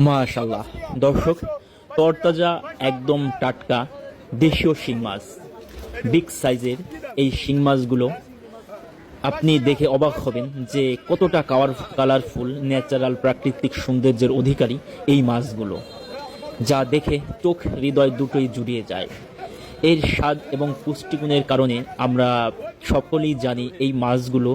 মাশাল্লাহ দর্শক, তরতাজা একদম টাটকা দেশীয় শিং মাছ। বিগ সাইজের এই শিং মাছগুলো আপনি দেখে অবাক হবেন যে কতটা কাওয়ার কালারফুল ন্যাচারাল প্রাকৃতিক সৌন্দর্যের অধিকারী এই মাছগুলো। যা দেখে চোখ হৃদয় দুটোই জুড়িয়ে যায়। এর স্বাদ এবং পুষ্টিগুণের কারণে আমরা সকলেই জানি এই মাছগুলো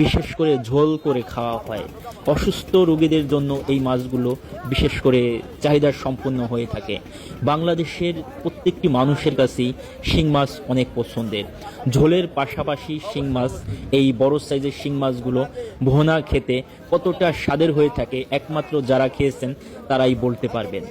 বিশেষ করে ঝোল করে খাওয়া হয়। অসুস্থ রোগীদের জন্য এই মাছগুলো বিশেষ করে চাহিদা সম্পন্ন হয়ে থাকে। বাংলাদেশের প্রত্যেকটি মানুষের কাছেই শিং মাছ অনেক পছন্দের। ঝোলের পাশাপাশি শিং মাছ, এই বড় সাইজের শিং মাছগুলো ভোনা খেতে কতটা স্বাদের হয়ে থাকে একমাত্র যারা খেয়েছেন তারাই বলতে পারবেন।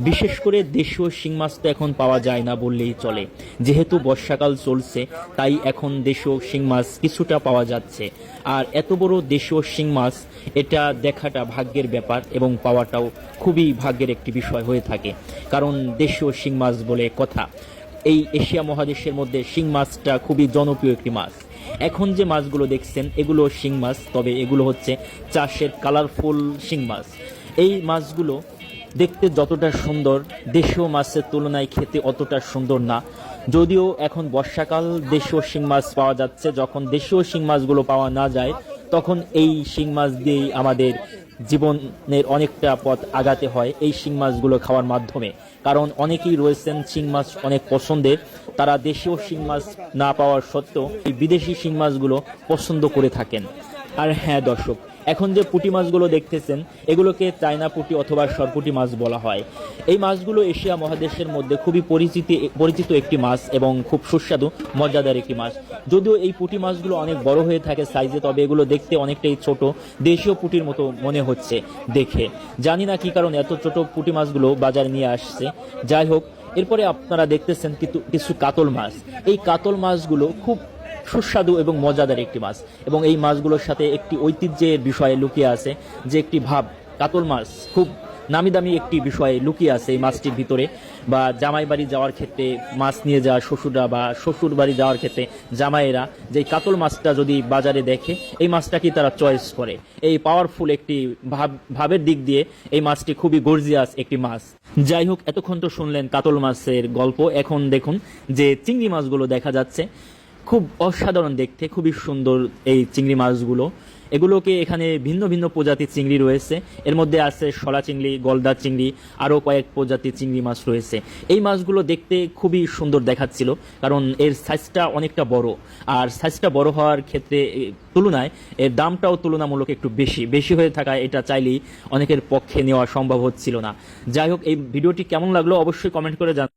বিশেষ করে দেশীয় শিং মাছ তো এখন পাওয়া যায় না বললেই চলে। যেহেতু বর্ষাকাল চলছে, তাই এখন দেশীয় শিং মাছ কিছুটা পাওয়া যাচ্ছে। আর এত বড় দেশীয় শিং মাছ, এটা দেখাটা ভাগ্যের ব্যাপার এবং পাওয়াটাও খুবই ভাগ্যের একটি বিষয় হয়ে থাকে। কারণ দেশীয় শিং মাছ বলে কথা। এই এশিয়া মহাদেশের মধ্যে শিং মাছটা খুবই জনপ্রিয় একটি মাছ। এখন যে মাছগুলো দেখছেন, এগুলো শিং মাছ, তবে এগুলো হচ্ছে চাষের কালারফুল শিং মাছ। এই মাছগুলো দেখতে যতটা সুন্দর, দেশীয় মাছের তুলনায় খেতে অতটা সুন্দর না। যদিও এখন বর্ষাকাল, দেশীয় শিং মাছ পাওয়া যাচ্ছে। যখন দেশীয় শিং মাছগুলো পাওয়া না যায়, তখন এই শিং মাছ দিয়েই আমাদের জীবনের অনেকটা পথ আগাতে হয় এই শিং মাছগুলো খাওয়ার মাধ্যমে। কারণ অনেকেই রয়েছেন শিং মাছ অনেক পছন্দের। তারা দেশীয় শিং মাছ না পাওয়ার সত্ত্বেও এই বিদেশি শিং মাছগুলো পছন্দ করে থাকেন। আর হ্যাঁ দর্শক এখন যে পুঁটি মাছগুলো দেখতেছেন, এগুলোকে চায়না পুঁটি অথবা সরপুটি মাছ বলা হয়। এই মাছগুলো এশিয়া মহাদেশের মধ্যে খুবই পরিচিতি, পরিচিত একটি মাছ এবং খুব সুস্বাদু, মজাদার একটি মাছ। যদিও এই পুঁটি মাছগুলো অনেক বড় হয়ে থাকে সাইজে, তবে এগুলো দেখতে অনেকটাই ছোট। দেশীয় পুঁটির মতো মনে হচ্ছে দেখে। জানি না কি কারণ এত ছোট পুঁটি মাছগুলো বাজারে নিয়ে আসছে। যাই হোক, এরপরে আপনারা দেখতেছেন কিন্তু কিছু কাতল মাছ। এই কাতল মাছগুলো খুব সুস্বাদু এবং মজাদার একটি মাছ। এবং এই মাছগুলোর সাথে একটি ঐতিহ্যের বিষয়ে লুকিয়ে আছে যে একটি ভাব, কাতল মাছ। খুব নামি দামি একটি বিষয়ে লুকিয়ে আছে এই মাছটির ভিতরে। বা জামাই বাড়ি যাওয়ার ক্ষেত্রে মাছ নিয়ে যাওয়া শ্বশুররা বা শ্বশুর বাড়ি যাওয়ার ক্ষেত্রে জামাইয়েরা যে কাতল মাছটা যদি বাজারে দেখে, এই মাছটাকে তারা চয়েস করে। এই পাওয়ারফুল একটি ভাব, ভাবের দিক দিয়ে এই মাছটি খুবই গর্জিয়াস একটি মাছ। যাই হোক, এতক্ষণ তো শুনলেন কাতল মাছের গল্প। এখন দেখুন যে চিংড়ি মাছগুলো দেখা যাচ্ছে। খুব অসাধারণ দেখতে, খুবই সুন্দর এই চিংড়ি মাছগুলো। এগুলোকে এখানে ভিন্ন ভিন্ন প্রজাতির চিংড়ি রয়েছে। এর মধ্যে আছে শলা চিংড়ি, গলদা চিংড়ি, আরও কয়েক প্রজাতির চিংড়ি মাছ রয়েছে। এই মাছগুলো দেখতে খুবই সুন্দর দেখাচ্ছিল, কারণ এর সাইজটা অনেকটা বড়। আর সাইজটা বড় হওয়ার ক্ষেত্রে তুলনায় এর দামটাও তুলনামূলক একটু বেশি। বেশি হয়ে থাকায় এটা চাইলেই অনেকের পক্ষে নেওয়া সম্ভব হচ্ছিল না। যাই হোক, এই ভিডিওটি কেমন লাগল অবশ্যই কমেন্ট করে জান